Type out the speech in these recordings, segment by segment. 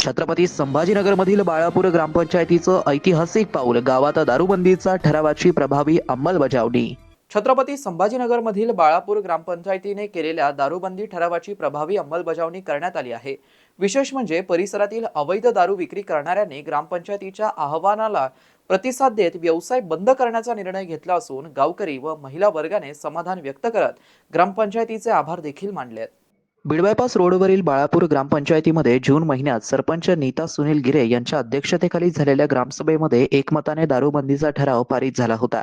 छत्रपती संभाजीनगरमधील बाळापूर ग्रामपंचायतीचं ऐतिहासिक पाऊल गावात दारूबंदीचा ठरावाची प्रभावी अंमलबजावणी. छत्रपती संभाजीनगरमधील बाळापूर ग्रामपंचायतीने केलेल्या दारूबंदी ठरावाची प्रभावी अंमलबजावणी करण्यात आली आहे. विशेष म्हणजे परिसरातील अवैध दारू विक्री करणाऱ्यांनी ग्रामपंचायतीच्या आवाहनाला प्रतिसाद देत व्यवसाय बंद करण्याचा निर्णय घेतला असून गावकरी व महिला वर्गाने समाधान व्यक्त करत ग्रामपंचायतीचे आभार देखील मानले आहेत बिडबायपास रोडवरील बाळापूर ग्रामपंचायतीमध्ये जून महिन्यात सरपंच नीता सुनील गिरे यांच्या अध्यक्षतेखाली झालेल्या ग्रामसभेमध्ये एकमताने दारूबंदीचा ठराव पारित झाला होता.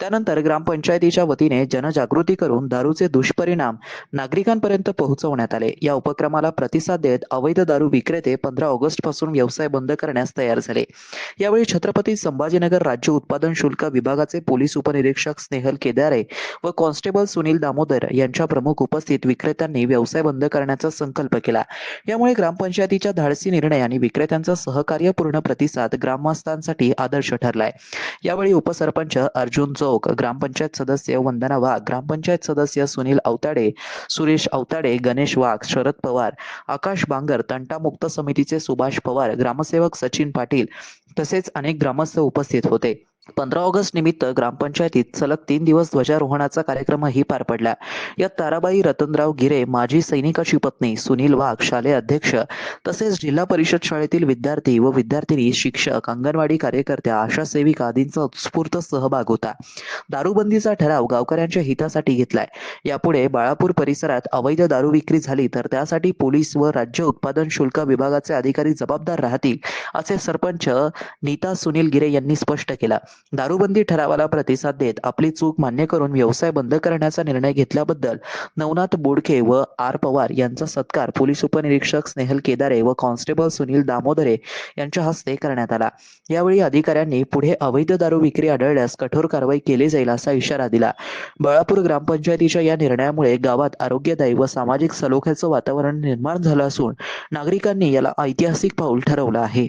त्यानंतर ग्रामपंचायतीच्या वतीने जनजागृती करून दारूचे दुष्परिणाम नागरिकांपर्यंत पोहोचवण्यात आले. या उपक्रमाला प्रतिसाद देत अवैध दारू विक्रेते पंधरा ऑगस्टपासून व्यवसाय बंद करण्यास तयार झाले. यावेळी छत्रपती संभाजीनगर राज्य उत्पादन शुल्क विभागाचे पोलीस उपनिरीक्षक स्नेहल केदारे व कॉन्स्टेबल सुनील दामोदर यांच्या प्रमुख उपस्थित विक्रेत्यांनी व्यवसाय बंद करण्याचा संकल्प केला. यामुळे ग्रामपंचायतीच्या धाडसी निर्णय आणि विक्रेत्यांचा सहकार्यपूर्ण प्रतिसाद ग्रामस्थांसाठी आदर्श ठरलाय. यावेळी उपसरपंच अर्जुन चौक ग्रामपंचायत सदस्य वंदना वाघ ग्रामपंचायत सदस्य सुनील अवताडे सुरेश अवताडे गणेश वाघ शरद पवार आकाश बांगर तंटामुक्त समितीचे सुभाष पवार ग्रामसेवक सचिन पाटील तसेच अनेक ग्रामस्थ उपस्थित होते. पंधरा ऑगस्ट निमित्त ग्रामपंचायतीत सलग तीन दिवस ध्वजारोहणाचा कार्यक्रमही पार पडला. यात ताराबाई रतनराव गिरे माजी सैनिकाची पत्नी सुनील वाघ शालेय अध्यक्ष तसेच जिल्हा परिषद शाळेतील विद्यार्थी व विद्यार्थिनी शिक्षक अंगणवाडी कार्यकर्त्या आशा सेविका आदींचा उत्स्फूर्त सहभाग होता. दारूबंदीचा ठराव गावकऱ्यांच्या हितासाठी घेतलाय. यापुढे बाळापूर परिसरात अवैध दारू विक्री झाली तर त्यासाठी पोलीस व राज्य उत्पादन शुल्क विभागाचे अधिकारी जबाबदार राहतील असे सरपंच नीता सुनील गिरे यांनी स्पष्ट केला. दारूबंदी ठरावाला प्रतिसाद देत आपली चूक मान्य करून व्यवसाय बंद करण्याचा निर्णय घेतल्याबद्दल नवनाथ बोडके व आर पवार यांचा सत्कार पोलीस उपनिरीक्षक स्नेहल केदारे व कॉन्स्टेबल सुनील दामोदरे यांच्या हस्ते करण्यात आला. यावेळी अधिकाऱ्यांनी पुढे अवैध दारू विक्री आढळल्यास कठोर कारवाई केली जाईल असा इशारा दिला. बळापूर ग्रामपंचायतीच्या या निर्णयामुळे गावात आरोग्यदायी व सामाजिक सलोख्याचं वातावरण निर्माण झालं असून नागरिकांनी याला ऐतिहासिक पाऊल ठरवलं आहे.